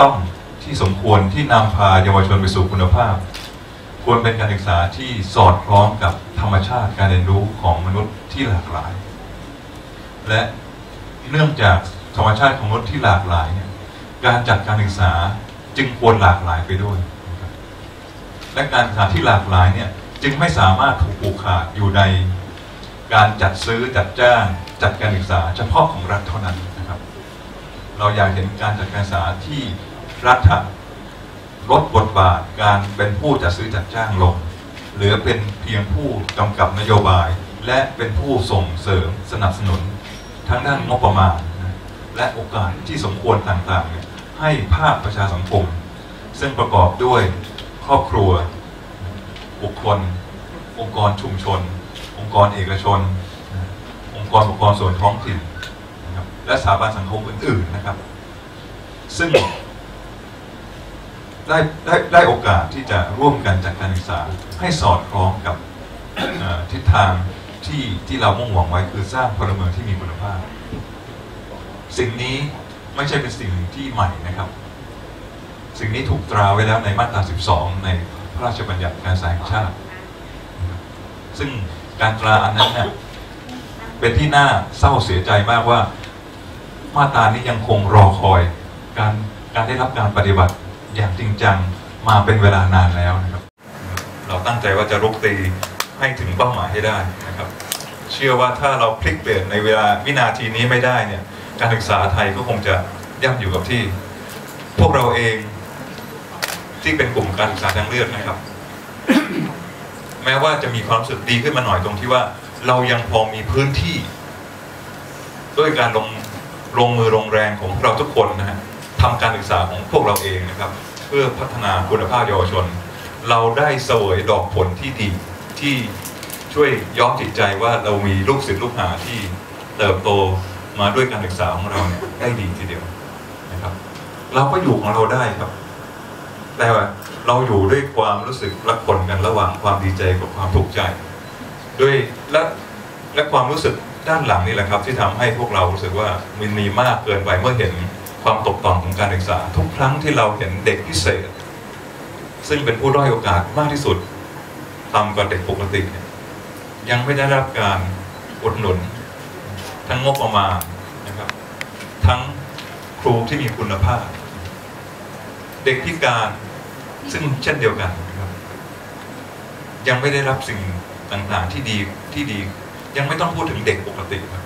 ต้องที่สมควรที่นำพาเยาวชนไปสู่คุณภาพ ควรเป็นการศึกษาที่สอดคล้องกับธรรมชาติการเรียนรู้ของมนุษย์ที่หลากหลาย และเนื่องจากธรรมชาติของมนุษย์ที่หลากหลายเนี่ยการจัดการศึกษาจึงควรหลากหลายไปด้วย และการศึกษาที่หลากหลายเนี่ยจึงไม่สามารถถูกผูกขาดอยู่ในการจัดซื้อจัดจ้างจัดการศึกษาเฉพาะของรัฐเท่านั้น เราอยากเห็นการจัดการศึกษาที่รัฐลดบทบาทการเป็นผู้จัดซื้อจัดจ้างลง เหลือเป็นเพียงผู้กำกับนโยบาย และเป็นผู้ส่งเสริมสนับสนุนทั้งด้านงบประมาณ และโอกาสที่สมควรต่างๆ ให้ภาคประชาสังคม ซึ่งประกอบด้วยครอบครัว บุคคล องค์กรชุมชน องค์กรเอกชน องค์กรปกครองส่วนท้องถิ่น และสถาบันสังคมอื่น ๆนะครับ ซึ่งได้ได้ได้โอกาสที่จะร่วมกันจัดการศึกษาให้สอดคล้องกับทิศทางที่ที่เรามุ่งหวังไว้คือสร้างพลเมืองที่มีคุณภาพ สิ่งนี้ไม่ใช่เป็นสิ่งที่ใหม่นะครับ สิ่งนี้ถูกตราไว้แล้วในมาตรา 12 ในพระราชบัญญัติการศึกษาแห่งชาติ ซึ่งการตราอันนั้นเนี่ยเป็นที่น่าเศร้าเสียใจมากว่า มาตรานี้ยังคงรอคอย การการได้รับการปฏิบัติอย่างจริงจังมาเป็นเวลานานแล้วนะครับ เราตั้งใจว่าจะรุกตีให้ถึงเป้าหมายให้ได้นะครับ เชื่อว่าถ้าเราพลิกเปลี่ยนในเวลาวินาทีนี้ไม่ได้เนี่ยการศึกษาไทยก็คงจะย่ำอยู่กับที่ พวกเราเองที่เป็นกลุ่มการศึกษาทางเลือกนะครับ แม้ว่าจะมีความรู้สึกดีขึ้นมาหน่อยตรงที่ว่า เรายังพอมีพื้นที่ ด้วยการลง ลงมือลงแรงของเราทุกคนนะฮะทำการศึกษาของพวกเราเองนะครับ เพื่อพัฒนาคุณภาพเยาวชน เราได้เสวยดอกผลที่ดีที่ช่วยย้อมจิตใจว่าเรามีลูกศิษย์ลูกหาที่เติบโตมาด้วยการศึกษาของเราเนี่ยได้ดีทีเดียวนะครับ เราก็อยู่ของเราได้ครับ แต่ว่าเราอยู่ด้วยความรู้สึกรักคนกันระหว่างความดีใจกับความถูกใจ ด้วยและและความรู้สึก ด้านหลังนี่แหละครับที่ทำให้พวกเรารู้สึกว่ามันมีมากเกินไปเมื่อเห็นความตกต่ำของการศึกษา ทุกครั้งที่เราเห็นเด็กพิเศษ ซึ่งเป็นผู้ด้อยโอกาสมากที่สุดต่ำกว่าเด็กปกติ ยังไม่ได้รับการอุดหนุน ทั้งงบประมาณนะครับ ทั้งครูที่มีคุณภาพ เด็กพิการซึ่งเช่นเดียวกันนะครับ ยังไม่ได้รับสิ่งต่างๆที่ดีที่ดี ยังไม่ต้องพูดถึงเด็กปกติครับ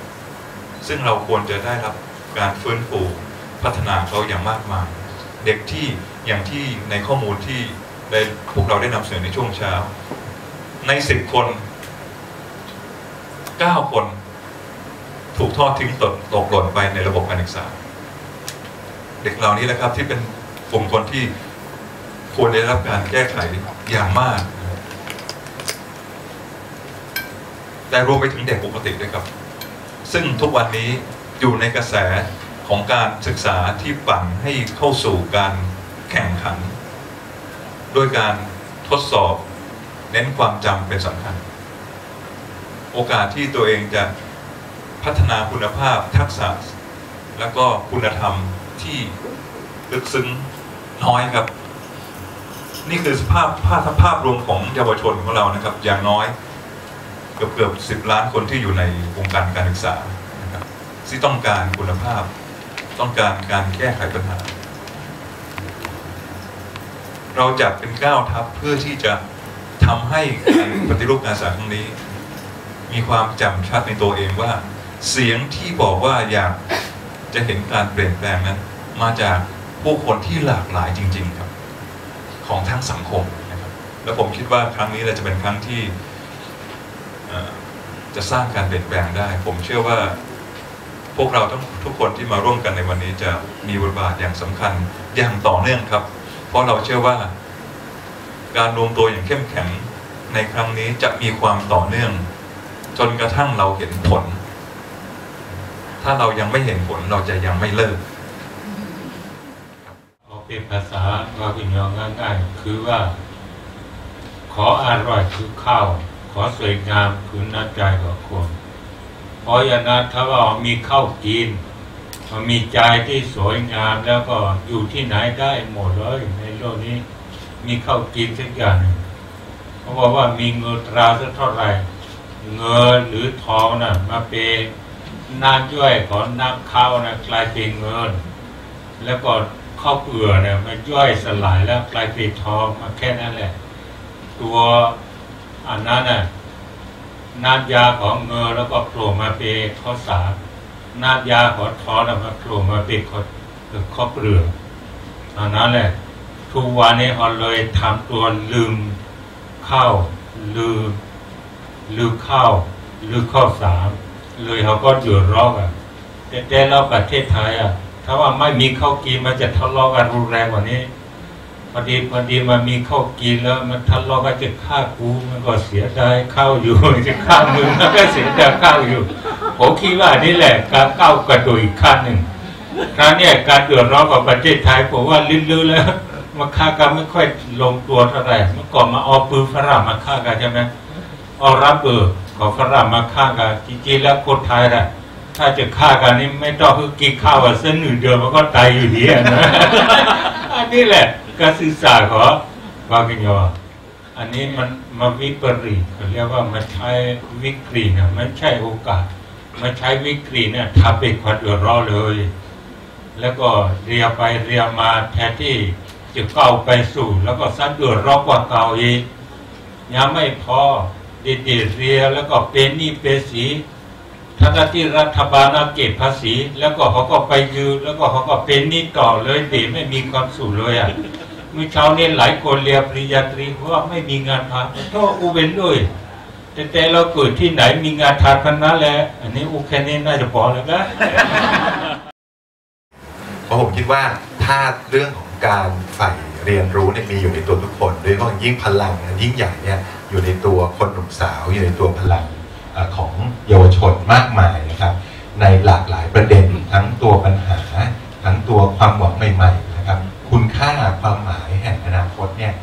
ซึ่งเราควรจะได้รับการฟื้นฟูพัฒนาเขาอย่างมากมาย เด็กที่อย่างที่ในข้อมูลที่ได้พวกเราได้นำเสนอในช่วงเช้า ในสิบคนเก้าคนถูกทอดทิ้งตกตกหล่นไปในระบบการศึกษา เด็กเหล่านี้แหละครับที่เป็นกลุ่มคนที่ควรได้รับการแก้ไขอย่างมาก แต่รวมไปถึงเด็กปกติด้วยครับ ซึ่งทุกวันนี้อยู่ในกระแสของการศึกษาที่ปั่นให้เข้าสู่การแข่งขัน ด้วยการทดสอบเน้นความจำเป็นสำคัญ โอกาสที่ตัวเองจะพัฒนาคุณภาพทักษะ แล้วก็คุณธรรมที่ลึกซึ้งน้อยครับ นี่คือสภาพภาพภาพรวมของเยาวชนของเรานะครับ อย่างน้อย เกือบเกือบสิบล้านคนที่อยู่ในวงการการศึกษานะครับที่ต้องการคุณภาพ ต้องการการแก้ไขปัญหา เราจัดเป็นก้าวทัพเพื่อที่จะทำให้การปฏิรูปการศึกษาครั้งนี้ มีความจ่มชัดในตัวเองว่า เสียงที่บอกว่าอยากจะเห็นการเปลี่ยนแปลงนั้น มาจากผู้คนที่หลากหลายจริง ๆ ครับ ของทั้งสังคมนะครับ แล้วผมคิดว่าครั้งนี้เราจะเป็นครั้งที่ จะสร้างการเปลี่ยนแปลงได้ ผมเชื่อว่าพวกเราทั้งทุกคนที่มาร่วมกันในวันนี้จะมีบทบาทอย่างสำคัญอย่างต่อเนื่องครับ เพราะเราเชื่อว่าการรวมตัวอย่างเข้มแข็งในครั้งนี้จะมีความต่อเนื่อง จนกระทั่งเราเห็นผล ถ้าเรายังไม่เห็นผลเราจะยังไม่เลิกเอาเป็นภาษาว่าพี่น้องง่ายๆคือว่า ขออร่อยคือข้าว ขอสวยงามคือน้ำใจของคนเพราะอย่างนั้นถ้าว่ามีข้าวกินมันมีใจที่สวยงามแล้วก็อยู่ที่ไหนได้หมดเลยในโลกนี้ มีข้าวกินสักอย่างหนึ่งเขาบอกว่ามีเงินตราสักเท่าไหร่ เงินหรือทองน่ะ มาเป็นน้ำย่อยของน้ำข้าวนะกลายเป็นเงิน แล้วก็ข้าวเปลือกเนี่ยมันย่อยสลายแล้วกลายเป็นทองมาแค่นั้นแหละ ตัว อันนั้นน่ะน้ำยาของเงินแล้วก็โผล่มาเป็นข้าวสารน้ำยาของทองน่ะมาโผล่มาเป็นข้าวข้าวเปลือกอันนั้นแหละทุกวันนี้เขาเลยทำตัวลืมข้าวลืมลืมข้าวลืมข้าวสารเลยเขาก็เดือดร้อนอะแต่แต่เราประเทศไทยอะถ้าว่าไม่มีข้าวกินมันจะทะเลาะกันรุนแรงกว่านี้ พอดีพอดีมันมีข้าวกินแล้วมันทะเลาะกันจะฆ่ากูมันก็เสียดายข้าวอยู่จะฆ่ามึงมันก็เสียดายข้าวอยู่ผมคิดว่านี่แหละการก้าวกระโดดอีกขั้นหนึ่งคราวเนี้การเดือดร้อนของประเทศไทยผมว่าลื้อๆแล้วมาฆ่ากันไม่ค่อยลงตัวเท่าไหร่เมื่อก่อนมาเอาปืนฝรั่งมาฆ่ากันใช่ไหมเอารับเบอร์ของฝรั่งมาฆ่ากันจริงๆแล้วคนไทยน่ะถ้าจะฆ่ากันนี่ไม่ต้องคือกินข้าวเส้นหนึ่งเดียวมันก็ตายอยู่ดีนะอันนี้แหละ การสื่อสารของวากินยออันนี้มันมาวิปริตเขาเรียกว่ามันใช้วิกฤตนะมันใช่โอกาส มันใช้วิกฤตเนี่ยทำเป็นความเดือดร้อนเลย แล้วก็เรียไปเรียมาแทนที่จะเก้าไปสู่ แล้วก็สันเดือดร้อนกว่าเก่าอีกยังไม่พอเด็ดเรียแล้วก็เป็นหนี้เป็นสีทั้งที่รัฐบาลเก็บภาษี แล้วก็เขาก็ไปยืมแล้วก็เขาก็เป็นหนี้ต่อเลยเด็ไม่มีความสุขเลยอะ เมื่อเช้านี้หลายคนเรียนปริญญาตรีเพราะว่าไม่มีงานทำก็อุเบนด้วยแต่แต่เราเกิดที่ไหนมีงานทำกันนั้นแหละอันนี้โอเคนี่น่าจะพอแล้วนะเพราะผมคิดว่าถ้าเรื่องของการใฝ่เรียนรู้เนี่ยมีอยู่ในตัวทุกคนโดยเฉพาะยิ่งพลังยิ่งใหญ่เนี่ยอยู่ในตัวคนหนุ่มสาวอยู่ในตัวพลังของเยาวชนมากมายนะครับ ในหลากหลายประเด็นทั้งตัวปัญหา ทั้งตัวความหวังใหม่ ๆ นะครับ คุณค่าความ เนี่ย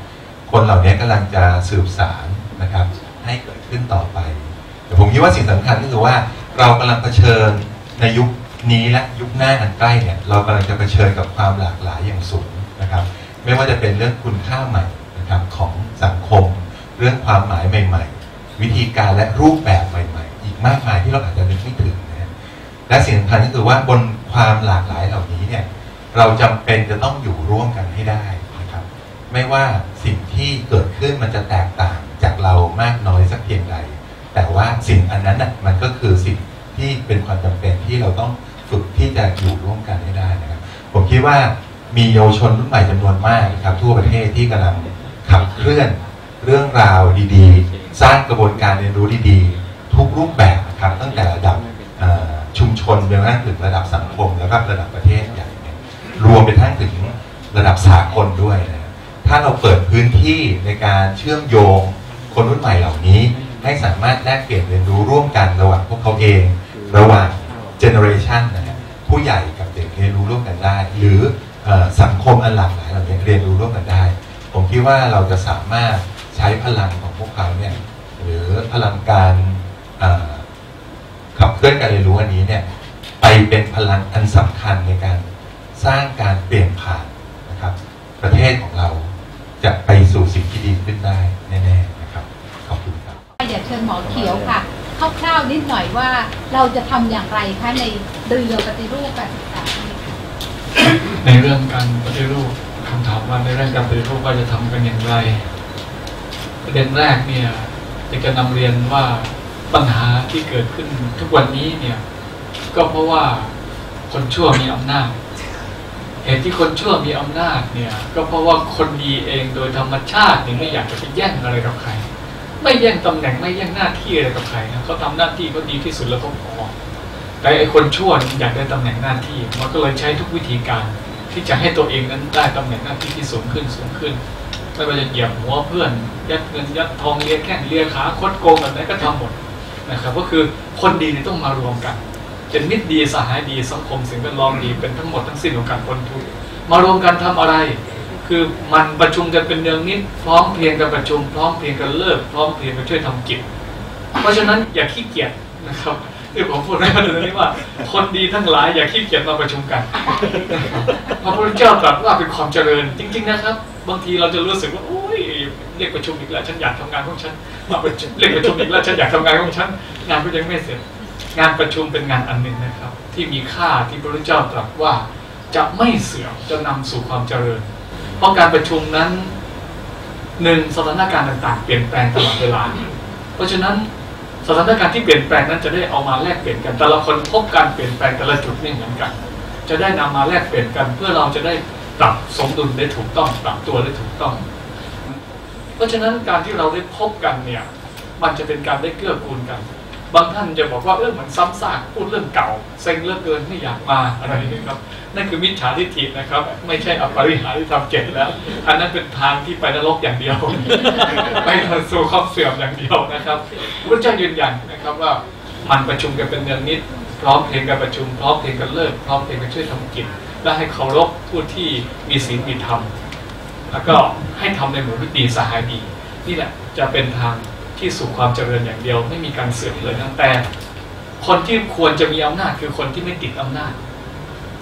คนเหล่านี้กำลังจะสืบสารนะครับให้เกิดขึ้นต่อไป แต่ผมคิดว่าสิ่งสำคัญก็คือว่าเรากำลังเผชิญในยุคนี้และยุคหน้าอันใกล้เนี่ยเรากำลังจะเผชิญกับความหลากหลายอย่างสูงนะครับ ไม่ว่าจะเป็นเรื่องคุณค่าใหม่นะครับของสังคม เรื่องความหมายใหม่ ๆ วิธีการและรูปแบบใหม่ ๆ อีกมากมายที่เราอาจจะนึกไม่ถึงนะและสิ่งสำคัญก็คือว่าบนความหลากหลายเหล่านี้เนี่ยเราจำเป็นจะต้องอยู่ร่วมกันให้ได้ ไม่ว่าสิ่งที่เกิดขึ้นมันจะแตกต่างจากเรามากน้อยสักเพียงใด แต่ว่าสิ่งอันนั้นน่ะมันก็คือสิ่งที่เป็นความจำเป็นที่เราต้องฝึกที่จะอยู่ร่วมกันให้ได้นะครับ ผมคิดว่ามีเยาวชนรุ่นใหม่จำนวนมากนะครับทั่วประเทศที่กำลังขับเคลื่อนเรื่องราวดีๆ สร้างกระบวนการเรียนรู้ดีๆ ทุกรูปแบบนะครับตั้งแต่ระดับชุมชนไปจนถึงระดับสังคมแล้วก็ระดับประเทศใหญ่รวมไปทั้งถึงระดับสากลด้วยนะาเราเปิดพื้นที่ในการเชื่อมโยงคนรุ่นใหม่เหล่านี้ ให้สามารถแลกเปลี่ยนเรียนรู้ร่วมกันระหว่างพวกเขาเอง ระหว่างเจเนอเรชันนะฮะผู้ใหญ่กับเด็กเรียนรู้ร่วมกันได้ หรืออสังคมอันหลากหลายเหล่านี้เรียนรู้ร่วมกันได้ ผมคิดว่าเราจะสามารถใช้พลังของพวกเขาเนี่ยหรือพลังการขับเคลื่อนการเรียนรู้อันนี้เนี่ยไปเป็นพลังอันสำคัญในการสร้างการเปลี่ยนผ่านนะครับ ประเทศของเราจะไปสู่สิ่งที่ดีขึ้นได้แน่ๆนะครับ ขอบคุณครับ อยากเชิญหมอเขียว คร่าวๆนิดหน่อยว่าเราจะทำอย่างไรคะในเรือปฏิรูปการศึกษาในเรื่องการปฏิรูปคำถามว่าในเรื่องการปฏิรูปว่าจะทำกันอย่างไร ประเด็นแรกเนี่ยอยากจะนำเรียนว่าปัญหาที่เกิดขึ้นทุกวันนี้เนี่ยก็เพราะว่าคนชั่วมีอำนาจเหตุที่คนชั่วมีอำนาจเนี่ย ก็เพราะว่าคนดีเองโดยธรรมชาติเนี่ยไม่อยากจะไปแย่งอะไรกับใคร ไม่แย่งตำแหน่งไม่แย่งหน้าที่อะไรกับใครนะเขาทำหน้าที่เขาดีที่สุดแล้วก็พอแต่ไอคนชั่วอยากได้ตำแหน่งหน้าที่ มันก็เลยใช้ทุกวิธีการ ที่จะให้ตัวเองนั้นได้ตำแหน่งหน้าที่ที่สูงขึ้นสูงขึ้นไม่ว่าจะเหยียบหัวเพื่อนยัดเงินยัดทองเลียแข้งเลียขาคดโกงแบบไหนก็ทำหมดนะครับก็คือคนดีนี่ต้องมารวมกันเป็นมิตรดีสหายดีสังคมสิ่งแวดล้อมดีเป็นทั้งหมดทั้งสิ้นของการพ้นทุกมารวมกันทำอะไร คือมันประชุมกันเป็นเนืองนิดพร้อมเพรียงกันประชุม พร้อมเพรียงกันเลิก พร้อมเพรียงกันช่วยทำกิจ เพราะฉะนั้นอย่าขี้เกียจนะครับที่ผมพูดในประเด็นนี้ว่า คนดีทั้งหลายอย่าขี้เกียจมาประชุมกันพระพุทธเจ้าตรัสว่าเป็นความเจริญ จริง ๆ นะครับ บางทีเราจะรู้สึกว่าโอ้ยเรียกประชุมอีกแล้วฉันอยากทำงานของฉันมาประชุมเรียกประชุมอีกแล้วฉันอยากทำงานของฉันงานก็ยังไม่เสร็จ งานประชุมเป็นงานอันหนึ่งนะครับ ที่มีค่าที่พระพุทธเจ้าตรัสว่าจะไม่เสื่อมจะนำสู่ความเจริญ เพราะการประชุมนั้นหนึ่งสถานการณ์ต่างๆ เปลี่ยนแปลงตลอดเวลา เพราะฉะนั้นสถานการณ์ที่เปลี่ยนแปลงนั้นจะได้เอามาแลกเปลี่ยนกัน แต่ละคนพบการเปลี่ยนแปลงแต่ละจุดไม่เหมือนกัน จะได้นำมาแลกเปลี่ยนกัน เพื่อเราจะได้ปรับสมดุลได้ถูกต้องปรับตัวได้ถูกต้อง เพราะฉะนั้นการที่เราได้พบกันเนี่ยมันจะเป็นการได้เกื้อกูลกัน บางท่านจะบอกว่าเออมันซ้ำซากพูดเรื่องเก่าเซ็งเหลือกเกินไม่อยากมาอะไรนี่ครับนั่นคือมิจฉาทิฏฐินะครับ ไม่ใช่อปริหาริธรรมเจ็ดแล้ว อันนั้นเป็นทางที่ไปนรกอย่างเดียวไปสู่ความเสื่อมอย่างเดียวนะครับพระเจ้ายืนยันนะครับว่ามันประชุมกันเป็นเนืองนิด พร้อมเพรียงกันประชุมพร้อมเพรียงกันเลิกพร้อมเพรียงกันช่วยทำกิจและให้เคารพผู้ที่มีศีลมีธรรมแล้วก็ให้ทำในหมู่มิตรดีสหายดีนี่แหละจะเป็นทาง ที่สู่ความเจริญอย่างเดียว ไม่มีการเสื่อมเลยนะแต่ คนที่ควรจะมีอำนาจคือคนที่ไม่ติดอำนาจ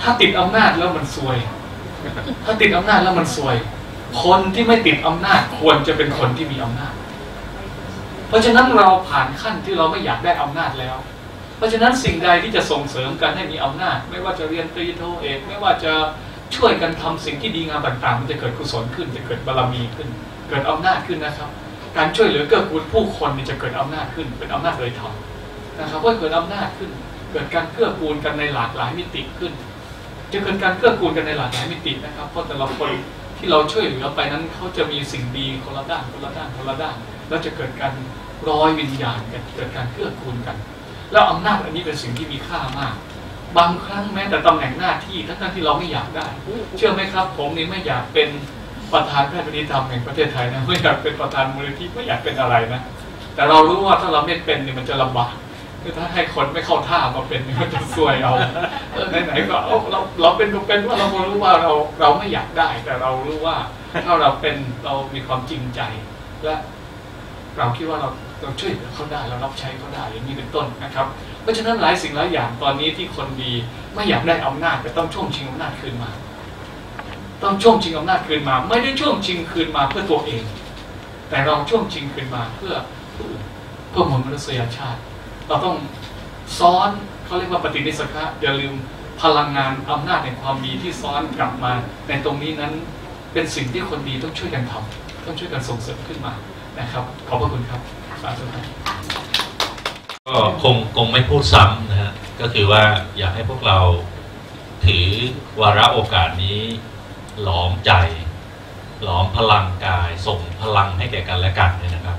ถ้าติดอำนาจแล้วมันซวย ถ้าติดอำนาจแล้วมันซวย คนที่ไม่ติดอำนาจควรจะเป็นคนที่มีอำนาจ เพราะฉะนั้นเราผ่านขั้นที่เราไม่อยากได้อำนาจแล้ว เพราะฉะนั้นสิ่งใดที่จะส่งเสริมกันให้มีอำนาจ ไม่ว่าจะเรียนตรีโทเอกไม่ว่าจะช่วยกันทำสิ่งที่ดีงามต่างๆ มันจะเกิดกุศลขึ้น จะเกิดบารมีขึ้น เกิดอำนาจขึ้นนะครับ การช่วยเหลือเกื้อกูลผู้คนนี่จะเกิดอำนาจขึ้น เป็นอำนาจโดยธรรมนะครับว่าเกิดอำนาจขึ้น เกิดการเกื้อกูลกันในหลากหลายมิติขึ้น จะเกิดการเกื้อกูลกันในหลากหลายมิตินะครับ เพราะแต่ละคนที่เราช่วยเหลือไปนั้นเขาจะมีสิ่งดีคนละด้านคนละด้านคนละด้าน แล้วจะเกิดการร้อยวิญญาณกันเกิดการเกื้อกูลกัน แล้วอำนาจอันนี้เป็นสิ่งที่มีค่ามาก บางครั้งแม้แต่ตำแหน่งหน้าที่ทั้งที่เราไม่อยากได้ เชื่อไหมครับ ผมนี่ไม่อยากเป็น ประธานแพทยนิธรรมแห่งประเทศไทยนะไม่อยากเป็นประธานมูลนิธิไม่อยากเป็นอะไรนะแต่เรารู้ว่าถ้าเราไม่เป็นเนี่ยมันจะลำบากคือถ้าให้คนไม่เข้าท่ามาเป็นมันจะซวยเอาไหนๆก็เอาเราเราเป็นก็เป็นว่าเรารู้ว่าเราเราไม่อยากได้ แต่เรารู้ว่าถ้าเราเป็นเรามีความจริงใจ และเราคิดว่าเราเราช่วยเหลือเขาได้เรารับใช้เขาได้อย่างนี้เป็นต้นนะครับ เพราะฉะนั้นหลายสิ่งหลายอย่างตอนนี้ที่คนดีไม่อยากได้อำนาจแต่ต้องช่วงชิงอำนาจคืนมา ต้องช่วงชิงอำนาจคืนมา ไม่ได้ช่วงชิงคืนมาเพื่อตัวเอง แต่เราช่วงชิงคืนมาเพื่อผู้อื่นเพื่อมวลมนุษยชาติ เราต้องซ้อนเขาเรียกว่าปฏินิสกะอย่าลืมพลังงานอำนาจในความดีที่ซ้อนกลับมา ในตรงนี้นั้นเป็นสิ่งที่คนดีต้องช่วยกันทำต้องช่วยกันส่งเสริมขึ้นมานะครับ ขอบพระคุณครับสาธุครับก็คงคงไม่พูดซ้ำนะฮะก็คือว่าอยากให้พวกเราถือวาระโอกาสนี้ หลอมใจ หลอมพลังกาย ส่งพลังให้แก่กันและกันเนี่ยนะครับ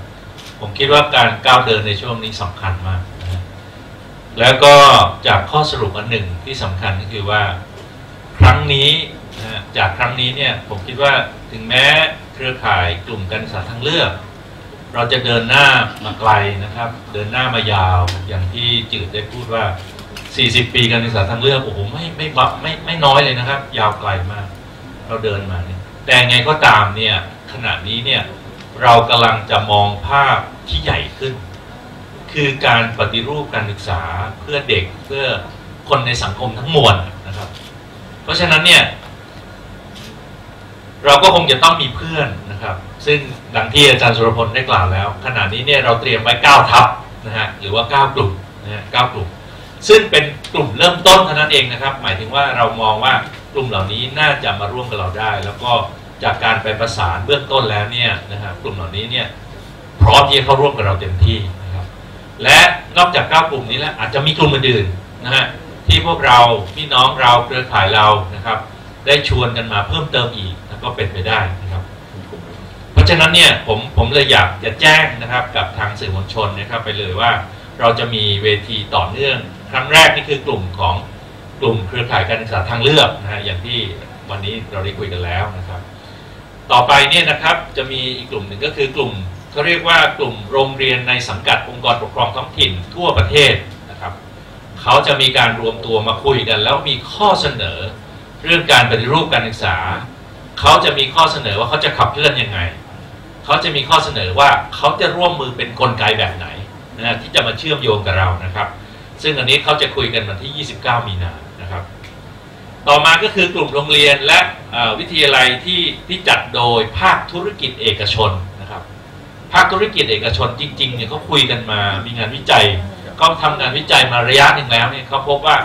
ผมคิดว่าการก้าวเดินในช่วงนี้สำคัญมากนะแล้วก็จากข้อสรุปอันหนึ่งที่สำคัญก็คือว่า ครั้งนี้นะจากครั้งนี้เนี่ยผมคิดว่าถึงแม้เครือข่ายกลุ่มการศึกษาทางเลือก เราจะเดินหน้ามาไกลนะครับ เดินหน้ามายาวอย่างที่จืดได้พูดว่า 40 ปีการศึกษาทางเลือกโอ้โหไม่ไม่บักไม่ไม่น้อยเลยนะครับ ยาวไกลมาก เราเดินมาเนี่ยแต่ไงก็ตามเนี่ยขณะนี้เนี่ยเรากำลังจะมองภาพที่ใหญ่ขึ้น คือการปฏิรูปการศึกษาเพื่อเด็กเพื่อคนในสังคมทั้งมวลนะครับ เพราะฉะนั้นเนี่ย เราก็คงจะต้องมีเพื่อนนะครับ ซึ่งดังที่อาจารย์สุรพลได้กล่าวแล้ว ขณะนี้เนี่ยเราเตรียมไว้9ทับนะฮะหรือว่า 9 กลุ่มนะฮะ9กลุ่ม ซึ่งเป็นกลุ่มเริ่มต้นเท่านั้นเองนะครับ หมายถึงว่าเรามองว่า กลุ่มเหล่านี้น่าจะมาร่วมกับเราได้ แล้วก็จากการไปประสานเบื้องต้นแล้วเนี่ยนะครับกลุ่มเหล่านี้เนี่ยพร้อมที่จะเข้าร่วมกับเราเต็มที่นะครับและนอกจาก9กลุ่มนี้แล้วอาจจะมีกลุ่มอื่นๆนะฮะที่พวกเราพี่น้องเราเครือข่ายเรานะครับ ได้ชวนกันมาเพิ่มเติมอีกแล้วก็เป็นไปได้นะครับ เพราะฉะนั้นเนี่ยผมผมเลยอยากจะแจ้งนะครับกับทางสื่อมวลชนนะครับไปเลยว่าเราจะมีเวทีต่อเนื่อง ครั้งแรกนี่คือกลุ่มของ กลุ่มเครือข่ายการศึกษาทางเลือกนะฮะอย่างที่วันนี้เราได้คุยกันแล้วนะครับ ต่อไปเนี่ยนะครับจะมีอีกกลุ่มหนึ่งก็คือกลุ่มเขาเรียกว่ากลุ่มโรงเรียนในสังกัดองค์กรปกครองท้องถิ่นทั่วประเทศนะครับเขาจะมีการรวมตัวมาคุยกัน แล้วมีข้อเสนอเรื่องการปฏิรูปการศึกษาเขาจะมีข้อเสนอว่าเขาจะขับเคลื่อนยังไงเขาจะมีข้อเสนอว่าเขาจะร่วมมือเป็นกลไกแบบไหนนะที่จะมาเชื่อมโยงกับเรานะครับ ซึ่งอันนี้เขาจะคุยกันวันที่ 29 มีนา ต่อมาก็คือกลุ่มโรงเรียนและวิทยาลัยที่ที่จัดโดยภาคธุรกิจเอกชนนะครับ ภาคธุรกิจเอกชนจริงๆเนี่ยเขาคุยกันมามีงานวิจัยเขาทำงานวิจัยมาระยะหนึ่งแล้วเนี่ยเขาพบว่า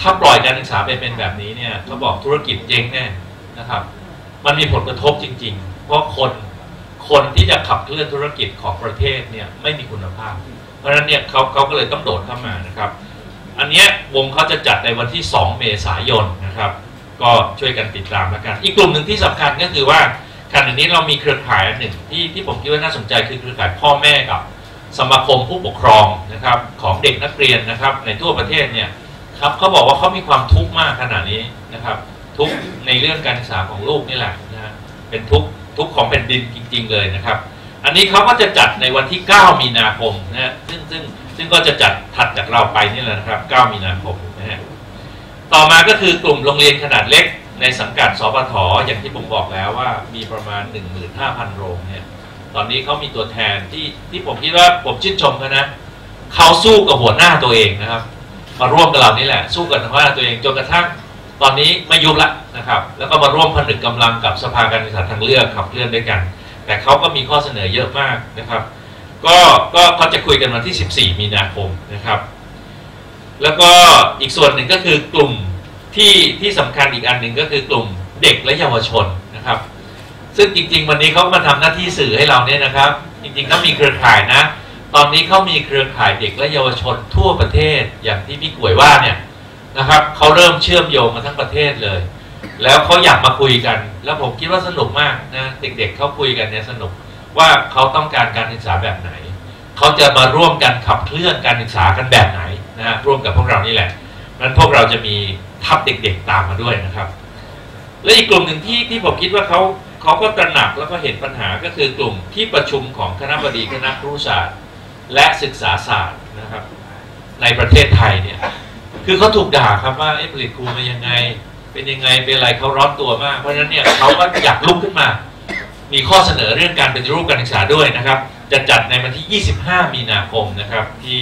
ถ้าปล่อยการศึกษาไปเป็นแบบนี้เนี่ยเขาบอกธุรกิจเจ๊งแน่นะครับ มันมีผลกระทบจริง ๆ เพราะคนคนที่จะขับเคลื่อนธุรกิจของประเทศเนี่ยไม่มีคุณภาพ เพราะฉะนั้นเนี่ยเขาเขาก็เลยต้องโดดเข้ามานะครับ อันเนี้ยวงเขาจะจัดในวันที่ 2 เมษายนนะครับ ก็ช่วยกันติดตามแล้วกัน อีกกลุ่มหนึ่งที่สำคัญก็คือว่าขณะนี้เรามีเครือข่ายหนึ่งที่ที่ผมคิดว่าน่าสนใจคือเครือข่ายพ่อแม่กับสมาคมผู้ปกครองนะครับของเด็กนักเรียนนะครับ ในทั่วประเทศเนี่ยครับเขาบอกว่าเขามีความทุกข์มากขณะนี้นะครับ ทุกข์ในเรื่องการศึกษาของลูกนี่แหละนะฮะเป็นทุกข์ทุกข์ของแผ่นดินจริง ๆ เลยนะครับ อันนี้เขาก็จะจัดในวันที่ 9 มีนาคมนะฮะซึ่งซึ่ง ซึ่งก็จะจัดถัดจากเราไปนี่แหละนะครับ 9 มีนาคมนะฮะต่อมาก็คือกลุ่มโรงเรียนขนาดเล็กในสังกัดสปทอย่างที่ผมบอกแล้วว่ามีประมาณ 15,000 โรงเนี่ยตอนนี้เขามีตัวแทนที่ที่ผมคิดว่าผมชื่นชมเขานะเขาสู้กับหัวหน้าตัวเองนะครับ มาร่วมกับเรานี่แหละ สู้กับหัวหน้าตัวเองจนกระทั่งตอนนี้ไม่ยุบละนะครับ แล้วก็มาร่วมผนึกกำลังกับสภาการศึกษาทางเลือกขับเคลื่อนด้วยกัน แต่เขาก็มีข้อเสนอเยอะมากนะครับ ก็ก็เขาจะคุยกันวันที่ 14 มีนาคมนะครับ แล้วก็อีกส่วนหนึ่งก็คือกลุ่มที่ที่สำคัญอีกอันหนึ่งก็คือกลุ่มเด็กและเยาวชนนะครับ ซึ่งจริง ๆ วันนี้เขามาทำหน้าที่สื่อให้เราเนี่ยนะครับ จริงๆเขามีเครือข่ายนะ ตอนนี้เขามีเครือข่ายเด็กและเยาวชนทั่วประเทศอย่างที่พี่กวยว่าเนี่ยนะครับเขาเริ่มเชื่อมโยงมาทั้งประเทศเลย แล้วเขาอยากมาคุยกัน แล้วผมคิดว่าสนุกมากนะเด็กๆเขาคุยกันเนี่ยสนุก ว่าเขาต้องการการศึกษาแบบไหน เขาจะมาร่วมกันขับเคลื่อนการศึกษากันแบบไหนนะฮะร่วมกับพวกเรานี่แหละนั้นพวกเราจะมีทัพเด็กๆตามมาด้วยนะครับ และอีกกลุ่มหนึ่งที่ที่ผมคิดว่าเขาเขาก็ตระหนักแล้วก็เห็นปัญหาก็คือกลุ่มที่ประชุมของคณะบดีคณะครุศาสตร์ และศึกษาศาสตร์นะครับ ในประเทศไทยเนี่ยคือเขาถูกด่าครับว่าเอ๊ะผลิตครูมายังไง เป็นยังไงเป็นอะไรเขาร้อนตัวมาก เพราะฉะนั้นเนี่ยเขาก็อยากลุกขึ้นมา มีข้อเสนอเรื่องการปฏิรูปการศึกษาด้วยนะครับ จะจัดในวันที่ 25 มีนาคมนะครับ ที่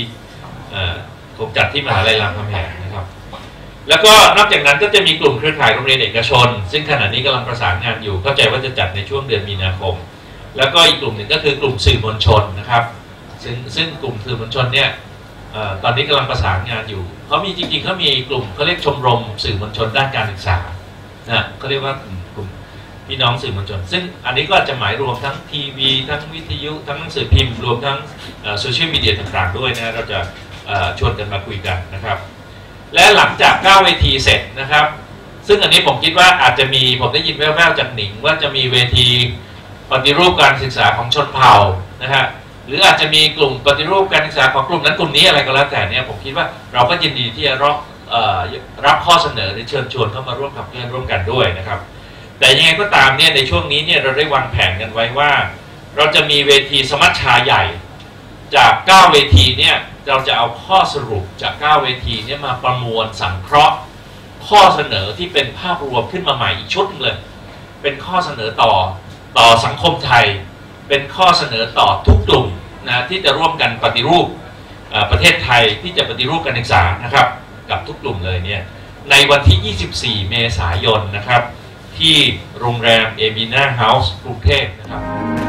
เอ่อถูกจัดที่มหาลัยรามคำแหงนะครับ แล้วก็นอกจากนั้นก็จะมีกลุ่มเครือข่ายโรงเรียนเอกชน ซึ่งขณะนี้กำลังประสานงานอยู่ เข้าใจว่าจะจัดในช่วงเดือนมีนาคม แล้วก็อีกกลุ่มหนึ่งก็คือกลุ่มสื่อมวลชนนะครับ ซึ่งซึ่งกลุ่มสื่อมวลชนเนี่ยตอนนี้กำลังประสานงานอยู่เขามีจริงๆเขามีกลุ่มเขาเรียกชมรมสื่อมวลชนด้านการศึกษานะเขาเรียกว่ากลุ่ม พี่น้องสื่อมวลชน ซึ่งอันนี้ก็จะหมายรวมทั้งทีวีทั้งวิทยุทั้งหนังสือพิมพ์ รวมทั้งโซเชียลมีเดียต่างๆด้วยนะเราจะชวนกันมาคุยกันนะครับ และหลังจากก้าเวทีเสร็จนะครับ ซึ่งอันนี้ผมคิดว่าอาจจะมีผมได้ยินแว่วๆจากหนิง ว่าจะมีเวทีปฏิรูปการศึกษาของชนเผ่านะฮะหรืออาจจะมีกลุ่มปฏิรูปการศึกษาของกลุ่มนั้นกลุ่มนี้อะไรก็แล้วแต่เนี่ยผมคิดว่าเราก็ยินดีที่จะรับรับข้อเสนอหรือเชิญชวนเข้ามาร่วมขับเคลื่อนร่วมกันด้วยนะครับ แต่ยังไงก็ตามเนี่ยในช่วงนี้เนี่ยเราได้วางแผนกันไว้ว่า เราจะมีเวทีสมัชชาใหญ่ จาก 9 เวทีเนี่ยเราจะเอาข้อสรุปจาก 9 เวทีเนี่ยมาประมวลสังเคราะห์ ข้อเสนอที่เป็นภาพรวมขึ้นมาใหม่อีกชุดหนึ่งเลย เป็นข้อเสนอต่อต่อสังคมไทย เป็นข้อเสนอต่อทุกกลุ่มนะที่จะร่วมกันปฏิรูปประเทศไทยที่จะปฏิรูปการศึกษานะครับ กับทุกกลุ่มเลยเนี่ยในวันที่ 24 เมษายนนะครับ ที่โรงแรมเอบีนาเฮาส์กรุงเทพนะครับ